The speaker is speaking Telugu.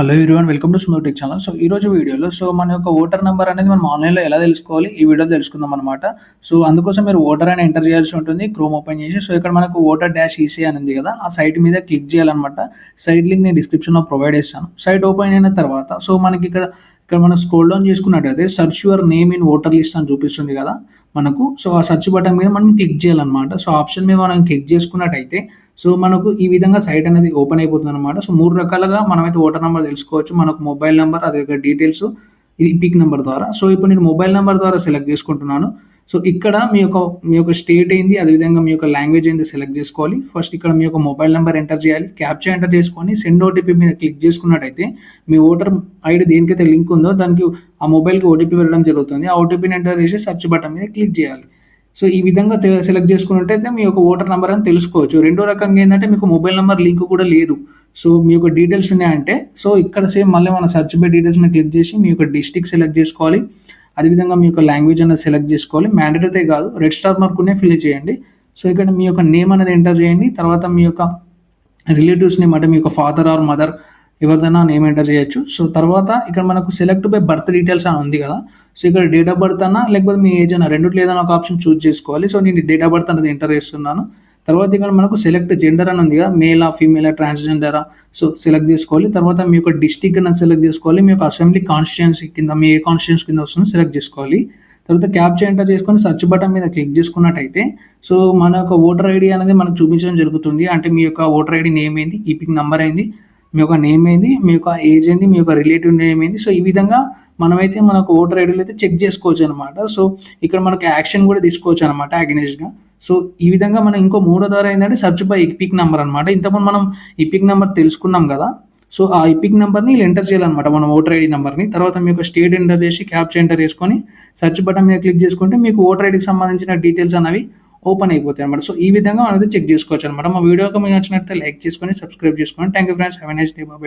Hello everyone welcome to Sundar Tech channel so ఈ రోజు వీడియోలో సో మన యొక్క ఓటర్ నెంబర్ అనేది మనం ఆన్లైన్లో ఎలా తెలుసుకోవాలి ఈ వీడియోలో తెలుసుకుందాం అనమాట సో అందుకోసం మీరు ఓటర్ అని ఎంటర్ చేయాల్సి ఉంటుంది క్రోమ్ ఓపెన్ చేసి సో ఇక్కడ మనకు ఓటర్ డాష్ ఈసీ అని ఉంది కదా ఆ సైట్ మీద క్లిక్ చేయాలన్నమాట. సైట్ లింక్ నేను డిస్క్రిప్షన్లో ప్రొవైడ్ చేస్తాను. సైట్ ఓపెన్ అయిన తర్వాత సో మనకి ఇక్కడ ఇక్కడ మనం స్క్రోల్ డౌన్ చేసుకున్నట్టయితే search your name in voter list అని చూపిస్తుంది కదా మనకు. సో ఆ సర్చ్ బటన్ మీద మనం క్లిక్ చేయాలన్నమాట. సో ఆప్షన్ మీద మనం క్లిక్ చేసుకున్నట్టయితే సో మనకు ఈ విధంగా సైట్ అనేది ఓపెన్ అయిపోతుంది అనమాట సో మూడు రకాలుగా మనమైతే ఓటర్ నెంబర్ తెలుసుకోవచ్చు. మనకు మొబైల్ నెంబర్ అదే డీటెయిల్స్ ఇది పిక్ నెంబర్ ద్వారా. సో ఇప్పుడు నేను మొబైల్ నెంబర్ ద్వారా సెలెక్ట్ చేసుకుంటున్నాను. సో ఇక్కడ మీ యొక్క మీ యొక్క స్టేట్ ఏంది అదేవిధంగా మీ యొక్క లాంగ్వేజ్ ఏంది సెలెక్ట్ చేసుకోవాలి. ఫస్ట్ ఇక్కడ మీ యొక్క మొబైల్ నెంబర్ ఎంటర్ చేయాలి. క్యాప్చర్ ఎంటర్ చేసుకొని సెండ్ ఓటీపీ మీద క్లిక్ చేసుకున్నట్టయితే మీ ఓటర్ ఐడి దేనికైతే లింక్ ఉందో దానికి ఆ మొబైల్కి ఓటీపీ వెళ్ళడం జరుగుతుంది. ఆ ఓటీపీని ఎంటర్ చేసి సర్చ్ బటన్ మీద క్లిక్ చేయాలి. సో ఈ విధంగా సెలెక్ట్ చేసుకున్నట్టయితే మీ యొక్క ఓటర్ నెంబర్ అని తెలుసుకోవచ్చు. రెండో రకంగా ఏంటంటే మీకు మొబైల్ నెంబర్ లింక్ కూడా లేదు. సో మీ యొక్క డీటెయిల్స్ ఉన్నాయంటే సో ఇక్కడ సేమ్ మళ్ళీ మన సర్చ్ బై డీటెయిల్స్ మీద క్లిక్ చేసి మీ యొక్క డిస్టిక్ సెలెక్ట్ చేసుకోవాలి. అదేవిధంగా మీ యొక్క లాంగ్వేజ్ అనేది సెలెక్ట్ చేసుకోవాలి. మ్యాండేటరీ కాదు రెడ్ స్టార్ మార్కునే ఫిల్ చేయండి. సో ఇక్కడ మీ యొక్క నేమ్ అనేది ఎంటర్ చేయండి. తర్వాత మీ యొక్క రిలేటివ్స్ నేమ్ అంటే మీ యొక్క ఫాదర్ ఆర్ మదర్ ఎవరిదైనా నేమ్ ఎంటర్ చేయొచ్చు. సో తర్వాత ఇక్కడ మనకు సెలెక్ట్ బై బర్త్ డీటెయిల్స్ అని ఉంది కదా. సో ఇక్కడ డేట్ ఆఫ్ బర్త్ అన్నా లేకపోతే మీ ఏజ్ అన్న రెండు ఏదైనా ఒక ఆప్షన్ చూస్ చేసుకోవాలి. సో నేను డేట్ ఆఫ్ బర్త్ అనేది ఎంటర్ చేస్తున్నాను. తర్వాత ఇక్కడ మనకు సెలెక్ట్ జెండర్ అని ఉంది కదా. మేలా ఫీమేలా ట్రాన్స్జెండరా సో సెలెక్ట్ చేసుకోవాలి. తర్వాత మీ యొక్క డిస్టిక్ అనేది సెలెక్ట్ చేసుకోవాలి. మీ యొక్క అసెంబ్లీ కాన్స్టిట్యున్సీ కింద మీ ఏ కాన్స్టిట్యున్సీ కింద వస్తుందో సెలెక్ట్ చేసుకోవాలి. తర్వాత క్యాప్చర్ ఎంటర్ చేసుకొని సర్చ్ బటన్ మీద క్లిక్ చేసుకున్నట్టయితే సో మన యొక్క ఓటర్ ఐడి అనేది మనకు చూపించడం జరుగుతుంది. అంటే మీ యొక్క ఓటర్ ఐడి నేమ్ ఏంది ఈపిక్ నెంబర్ ఏంది మీ యొక్క నేమ్ ఏంది మీ యొక్క ఏజ్ ఏంది మీ యొక్క రిలేటివ్ నేమ్ ఏంది. సో ఈ విధంగా మనమైతే మనకు ఓటర్ ఐడీలు అయితే చెక్ చేసుకోవచ్చు అనమాట సో ఇక్కడ మనకు యాక్షన్ కూడా తీసుకోవచ్చు అనమాట అగెనిస్ట్గా సో ఈ విధంగా మనం ఇంకో మూడో ద్వారా ఏంటంటే సర్చ్ బై ఇపిక్ నెంబర్ అనమాట ఇంతకుముందు మనం ఇపిక్ నెంబర్ తెలుసుకున్నాం కదా. సో ఆ ఇపిక్ నెంబర్ని వీళ్ళు ఎంటర్ చేయాలన్నమాట మన ఓటర్ ఐడి నెంబర్ని తర్వాత మీ యొక్క స్టేట్ ఎంటర్ చేసి క్యాప్చర్ ఎంటర్ చేసుకొని సర్చ్ బటన్ మీద క్లిక్ చేసుకుంటే మీకు ఓటర్ ఐడికి సంబంధించిన డీటెయిల్స్ అనేవి ఓపెన్ అయిపోతాయి అనమాట సో ఈ విధంగా మనం చెక్ చేసుకోవచ్చు అనమాట మా వీడియోకి మీకు నచ్చినట్లయితే లైక్ చేసుకొని సబ్స్క్రైబ్ చేసుకోండి thank you friends have nice day Baba